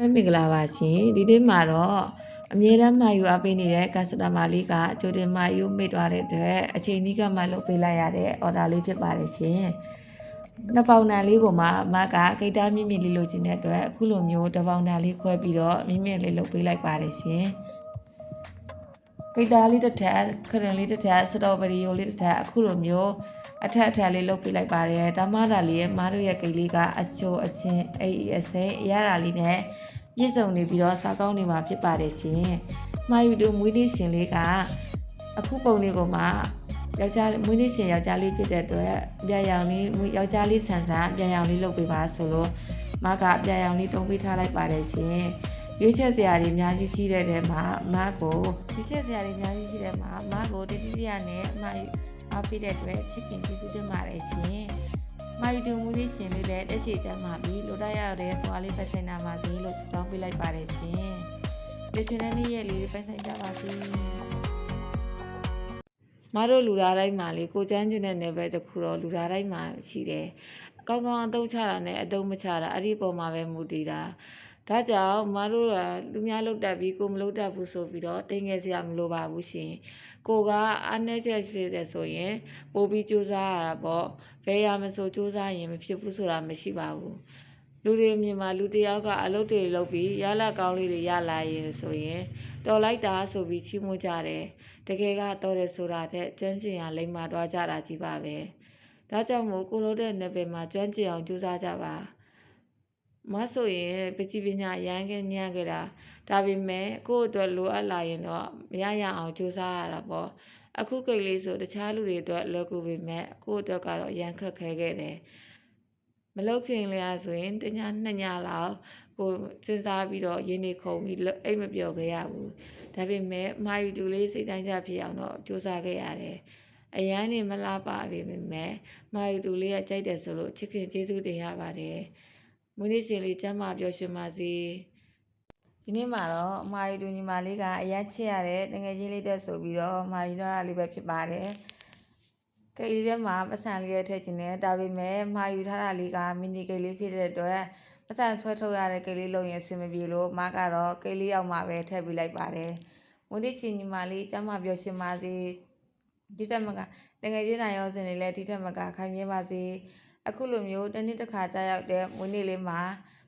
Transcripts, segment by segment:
မင်္ဂလာပါရှင်ဒီနေ့မှာတော့အမြဲတမ်းမှာယူအားပေးနေတဲ့ customer လေးကကြိုတင်မှာယူမိတ်သွားတဲ့အတွက်အချိန်ကြီးကမှလုပ်ပေးလိုက်ရတဲ့ order လေးဖြစ်ပါတယ်ရှင်နှစ်ပေါင်တန်လေးကိုမှအမကဂိတ်တာမြင့်မြင့်လေးလိုချင်တဲ့အတွက်အခုလိုမျိုးတစ်ပေါင်တန်လေးခွဲပြီးတော့မြင့်မြင့်လေးလုပ်ပေးလိုက်ပါတယ်ရှင် ဂိတ်တာလေးတစ်ထပ်ခရင်လေးတစ်ထပ်စတော်ဘယ်ရီယိုလေးတစ်ထပ်အခုလိုမျိုးအထက်အထက်လေးလုပ်ပေးလိုက်ပါတယ်ဒါမှဒါလေးရဲ့မားတို့ရဲ့ဂိတ်လေးကအချိုအချင်းအေးအေးအစိမ်းအရတာလေးနဲ့ပြည့်စုံနေပြီးတော့စားကောင်းနေမှာဖြစ်ပါတယ်ရှင်။မှာယူတို့မွေးနေ့ရှင်လေးကအခုပုံလေးကိုမှယောက်ျားမွေးနေ့ရှင်ယောက်ျားလေးဖြစ်တဲ့အတွက်ပြရောင်လေးမွေးယောက်ျားလေးဆန်ဆန်ပြရောင်လေးလုပ်ပေးပါဆိုလို့မကပြရောင်လေးတုံးပေးထားလိုက်ပါတယ်ရှင်။ ရွေးချက်စရာတွေအများကြီးရှိတဲ့ထဲမှာအမကိုရွေးချက်စရာတွေအများကြီးရှိတဲ့မှာအမကိုတတိယနဲ့အမအားပေးတဲ့အတွက်ချစ်ခင်ကျေးဇူးတင်ပါတယ်ရှင်။မာယူတူမူလေးရှင်လေးလည်းတက်ရှိကြမှာပြီးလိုလိုက်ရတဲ့ပွားလေးပတ်ဆိုင်နာပါစေလို့ဆုတောင်းပေးလိုက်ပါတယ်ရှင်။ဒီချင်တဲ့နေ့ရက်လေးပတ်ဆိုင်ကြပါစေ။မတို့လူသားတိုင်းမှာလေကိုချမ်းကျင်တဲ့ level တစ်ခုတော့လူသားတိုင်းမှာရှိတယ်။ကောင်းကောင်းအသုံးချတာနဲ့အသုံးမချတာအဲ့ဒီပုံမှာပဲမူတည်တာ။ ဒါကြောင့်မတို့ကလူများလုတ်တက်ပြီးကိုမလုတ်တက်ဘူးဆိုပြီးတော့တိမ်ငယ်စရာမလိုပါဘူးရှင်။ကိုကအားနည်းချက်ဖြစ်တဲ့ဆိုရင်ပို့ပြီးစူးစမ်းရတာပေါ့။ဘယ်ရမဆိုစူးစမ်းရင်မဖြစ်ဘူးဆိုတာမရှိပါဘူး။လူတွေမြင်မှာလူတစ်ယောက်ကအလုပ်တွေလုပ်ပြီးရလာကောင်းလေးတွေရလာရင်ဆိုရင်တော်လိုက်တာဆိုပြီးချီးမွမ်းကြတယ်။တကယ်ကတော်တယ်ဆိုတာတဲ့ကျွမ်းကျင်ရလိမ့်မှတွားကြတာကြီးပါပဲ။ဒါကြောင့်မို့ကိုလို့တဲ့ level မှာကျွမ်းကျင်အောင်ကြိုးစားကြပါ။ မဆိုရင်ပစ္စည်းပညာရမ်းခဲ့ညံ့ခဲ့တာဒါပေမဲ့ကိုယ့်အတွက်လိုအပ်လာရင်တော့မရရအောင်ကြိုးစားရတာပေါ့။အခုကိတ်လေးဆိုတခြားလူတွေအတွက်လွယ်ကူပေမဲ့ကိုယ့်အတွက်ကတော့အရန်ခက်ခဲခဲ့တယ်။မလောက်ခင်လည်းဆိုရင်တညနှစ်ညလောက်ကိုစဉ်းစားပြီးတော့ရင်းနေခုံပြီးအိတ်မပြောခဲ့ရဘူး။ဒါပေမဲ့မာယူတူလေးစိတ်တိုင်းကြဖြစ်အောင်တော့ကြိုးစားခဲ့ရတယ်။အရန်နေမလားပါပေမဲ့မာယူတူလေးကကြိုက်တယ်ဆိုလို့ချစ်ခင်ကျေးဇူးတင်ရပါတယ်။ မွေးနေ့ရှင်လေးကျမ်းမာပျော်ရွှင်ပါစေ။ဒီနေ့မှာတော့အမာယူတူညီမလေးကအရန်ချစ်ရတဲ့တငယ်ချင်းလေးတက်ဆိုပြီးတော့မာယူတော့လေးပဲဖြစ်ပါတယ်။ကိတ်လေးထဲမှာပစံလေးရထည့်ခြင်းနဲ့ဒါပေမဲ့မာယူထားတာလေးကမီနီကိတ်လေးဖြစ်တဲ့အတွက်ပစံဆွဲထုတ်ရတဲ့ကိတ်လေးလုံးရင်အဆင်မပြေလို့မကတော့ကိတ်လေးအောက်မှာပဲထည့်ပေးလိုက်ပါတယ်။မွေးနေ့ရှင်ညီမလေးကျမ်းမာပျော်ရွှင်ပါစေ။ဒီတက်မကတငယ်ချင်းနိုင်ရောစင်တွေလည်းဒီတက်မကခိုင်မြဲပါစေ။ အခုလိုမျိုးတစ်နှစ်တစ်ခါကြာရောက်တဲ့မွေးနေ့လေးမှာ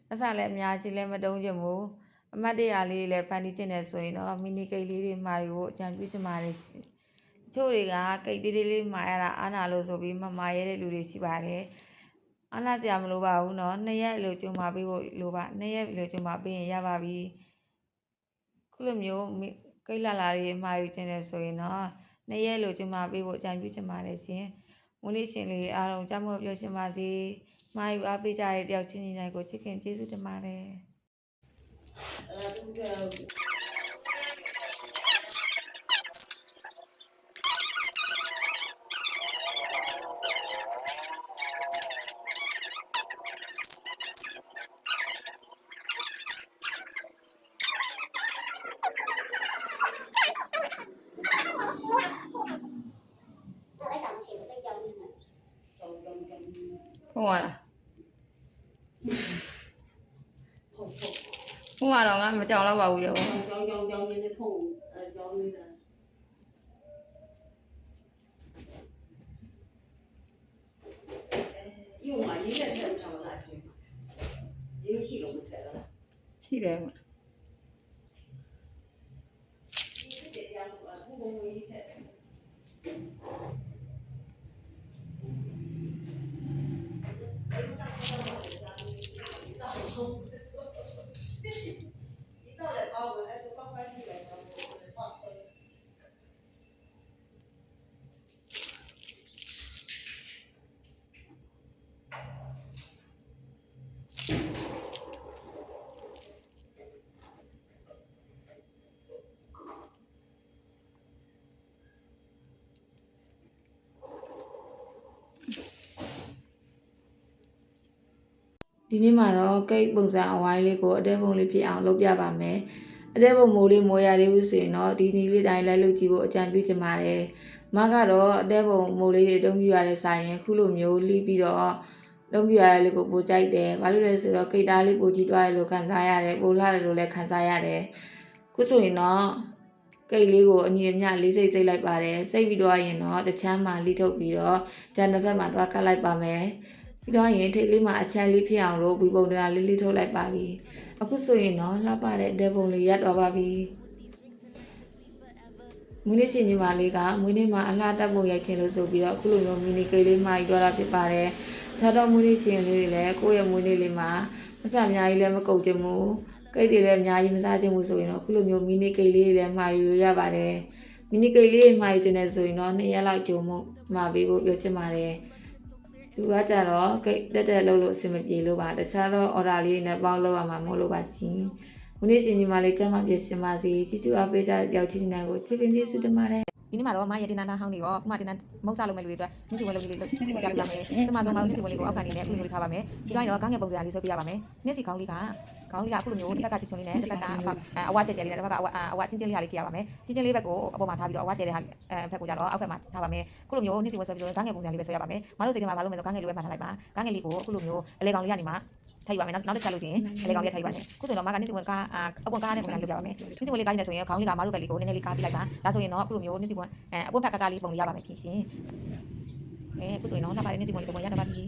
ပစံလည်းအများကြီးလည်းမတုံးချင်ဘူး။အမတ်တရလေးလည်းဖန်တီးချင်တယ်ဆိုရင်တော့မီနီကိတ်လေးတွေမှာယူဖို့အကြံပြုချင်ပါတယ်။တချို့တွေကကိတ်သေးသေးလေးမှာရတာအားနာလို့ဆိုပြီးမမာရဲတဲ့လူတွေရှိပါတယ်။အားနာစရာမလိုပါဘူးနော်။နှစ်ရက်လိုကြုံမှာပေးဖို့လိုပါနှစ်ရက်လိုကြုံမှာပေးရင်ရပါပြီ။ခုလိုမျိုးကိတ်လာလာလေးမှာယူချင်တယ်ဆိုရင်တော့နှစ်ရက်လိုကြုံမှာပေးဖို့အကြံပြုချင်ပါတယ်ရှင်။ မွေးနေ့ရှင်လေးအားလုံးကြမ်းမောပြောရှင်ပါစေ။မှာယူအားပေးကြတဲ့တယောက်ချင်းချင်းတိုင်းကိုချစ်ခင်ကျေးဇူးတင်ပါတယ်။ အဲ့ကောင်ရှိစိတ်ကြောက်နေတာ ဟုတ်ပါလားဟုတ်ဟုတ်ဟုတ်ပါတော့ငါမကြောက်တော့ပါဘူးရောကြောင်းကြောင်းကြောင်းနေဖုံအဲကြောင်းနေတာယုံမှာရေးတဲ့ထက်တော့လာချင်းရေးလို့ရှိလို့မထက်လားရှိတယ်မဒီတရားကဘုံဘုံရေးထက် ဒီနေ့မှာတော့ကိတ်ပုံစံအဝိုင်းလေးကိုအတဲပုံလေးဖြစ်အောင်လုပ်ပြပါမယ်အတဲပုံမိုးလေးမိုးရလေးဘူးဆိုရင်တော့ဒီနီလေးတိုင်းလိုက်လုပ်ကြည့်ဖို့အကြံပြုချင်ပါတယ်မကတော့အတဲပုံမိုးလေးတွေအသုံးပြုရတဲ့ဆိုင်ရင်ခုလိုမျိုးလှီးပြီးတော့လုံးပြရတဲ့လေးကိုပိုကြိုက်တယ်ဘာလို့လဲဆိုတော့ကိတ်သားလေးပိုကြီးသွားတယ်လို့ခံစားရတယ်ပိုလှတယ်လို့လည်းခံစားရတယ်ခုဆိုရင်တော့ကိတ်လေးကိုအညီအမျှလေးစိတ်စိတ်လိုက်ပါတယ်စိတ်ပြီးတော့ရင်တော့တစ်ချမ်းမှလိထုတ်ပြီးတော့ဂျန်တစ်ဖက်မှာတွားကတ်လိုက်ပါမယ် ပြီးတော့ရင်ထိတ်လေးမှာအချမ်းလေးဖြစ်အောင်လို့ဝီပုံတရာလေးလေးထုတ်လိုက်ပါပြီအခုဆိုရင်တော့လှပတဲ့ဒေပုံလေးရပ်သွားပါပြီမွေးနေ့ရှင်ညီမလေးကမွေးနေ့မှာအလှတက်ပုံရိုက်ခြင်းလို့ဆိုပြီးတော့အခုလိုမျိုးမီနီကိတ်လေးမှာယူတော့တာဖြစ်ပါတယ်။ခြားတော့မွေးနေ့ရှင်လေးတွေလည်းကိုယ့်ရဲ့မွေးနေ့လေးမှာမစအများကြီးလည်းမကုန်ချင်ဘူး။ကိတ်တွေလည်းအများကြီးမစားချင်ဘူးဆိုရင်တော့အခုလိုမျိုးမီနီကိတ်လေးတွေလည်းမှာယူရပါတယ်။မီနီကိတ်လေးတွေမှာယူခြင်းနဲ့ဆိုရင်တော့နှစ်ရက်လောက်ကြုံမှုမှာပေးဖို့ပြောချင်ပါတယ်။ သူကကြတော့ကိတ်တက်တက်လှုပ်လို့အဆင်မပြေလို့ပါတခြားတော့ order လေးနဲ့ပေါင်းလုပ်ရမှာမဟုတ်လို့ပါရှင်။မနေ့စဉ်ညီမလေးကျမ်းမပြရှင်ပါစေချီချူအားပေးကြတဲ့တယောက်ချင်းတိုင်းကိုချစ်ခင်ကျေးဇူးတင်ပါတယ်ဒီနေ့မှာတော့မရဲ့တင်နာနာဟောင်းတွေရောဥမာတင်နာမုတ်စားလုပ်မဲ့လူတွေအတွက်ညစီဝဲလုပ်လေးလုပ်ညစီဝဲပြပြမယ်။ဒီမှာတော့ငါတို့ညစီဝဲလေးကိုအောက်ခံနေနဲ့အခုလိုမျိုးထားပါမယ်။ဒီတိုင်းတော့ကောင်းငယ်ပုံစံလေးဆွဲပြရပါမယ်။ညစီကောင်းလေးက ကောင်းလေးကအခုလိုမျိုးတစ်ဖက်ကချွတ်ချွတ်လေးနဲ့တစ်ဖက်ကအဝတ်ကြဲကြဲလေးနဲ့တစ်ဖက်ကအဝအဝချင်းချင်းလေးဟာလေးကြည့်ရပါမယ်။ချင်းချင်းလေးဘက်ကိုအပေါ်မှာထားပြီးတော့အဝတ်ကြဲတဲ့ဟာအဲဘက်ကိုကြတော့အောက်ဘက်မှာထားပါမယ်။အခုလိုမျိုးညစီဝဲဆွဲပြီးတော့ကောင်းငယ်ပုံစံလေးပဲဆွဲရပါမယ်။မတို့စိတ်ထဲမှာဘာလို့လဲဆိုကောင်းငယ်လေးပဲမှတ်ထားလိုက်ပါ။ကောင်းငယ်လေးကိုအခုလိုမျိုးအလေကောင်လေးကနေမှထိုက်ပါမယ်နောက်နောက်တစ်ချက်လို့ချင်းအလေကောင်လေးထိုက်ပါမယ်ခုဆိုတော့မကနေစီဝင်ကားအပွန်ကားနဲ့ပုံစံလုပ်ကြပါမယ်နေစီဝင်လေးကားနေဆိုရင်ခေါင်းလေးကမတို့ဘက်လေးကိုနည်းနည်းလေးကားပြလိုက်ပါဒါဆိုရင်တော့အခုလိုမျိုးနေစီဝင်အအပွန်ဖက်ကကားလေးပုံလေးရပါမယ်ဖြစ်ရှင်အဲအခုဆိုရင်တော့နောက်ပါတယ်နေစီဝင်လေးပုံရတော့ပါပြီ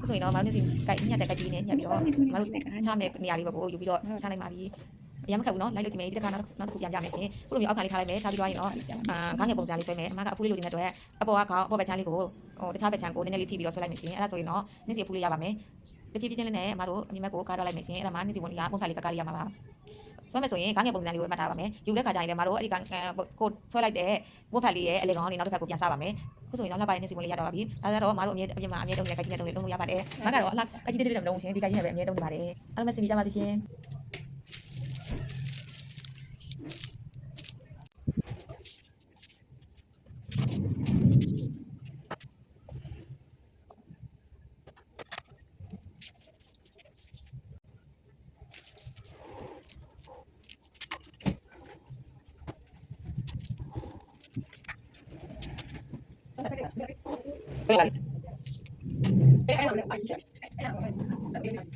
ခုဆိုရင်တော့မတို့နေစီကိုက်ညက်တဲ့ကကြီးနဲ့ညက်ပြီးတော့မတို့ချမဲ့နေရာလေးဘက်ကိုယူပြီးတော့ချနိုင်ပါပြီအရင်မခက်ဘူးနော်လိုက်လို့ကြည့်မယ်ဒီတစ်ခါနောက်နောက်တစ်ခုပြန်ပြမယ်ရှင်ခုလိုမျိုးအောက်ခံလေးထားလိုက်မယ်ထားပြီးတော့ရင်တော့အာခေါင်းငယ်ပုံစံလေးဆွဲမယ်အမကအဖူးလေးလိုချင်တဲ့အတွက်အပေါ်ကခေါင်းအပေါ်ဘက်ချမ်းလေးကိုဟိုတခြားဘက်ချမ်းကိုနည်းနည်းလေးဖိပြီးတော့ဆွဲလိုက်မယ်ရှင်အဲ့ဒါဆိုရင်တော့နေစီအဖူးလေးရပါမယ်တဖြည်းဖြည်းချင်းလေးနဲ့အမတို့အမြင်ဘက်ကိုကားတော့လိုက်မယ်ရှင်အဲ့ဒါမှနေစီဝင်လေးကပုံဖတ်လေးကကားလေးရမှာပါ ဆွဲမယ်ဆိုရင်ခေါင်းငယ်ပုံစံလေးကိုမှတ်ထားပါမယ်ယူတဲ့ခါကျရင်လည်းမတို့အဲ့ဒီကကိုဆွဲလိုက်တဲ့ပုံဖတ်လေးရဲ့အလေကောင်လေးနောက်တစ်ခါကိုပြန်စားပါမယ်ခုဆိုရင်တော့လက်ပိုင်းနေစီဝင်လေးရတော့ပါပြီဒါကြတော့မတို့အမြင်အမြင်မှာအမြင်တုံးနဲ့ကကြီးနဲ့တုံးလေးလုံးလို့ရပါတယ်မကတော့အလားကကြီးတဲ့တဲ့မလုံးရှင်ဒီကကြီးနဲ့ပဲအမြင်တုံးနေပါတယ်အားလုံးပဲစင်ပြီးကြပါစေရှင်။ Kaya, kaya, kaya, kaya, kaya, kaya, kaya, kaya, kaya,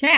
ချဲ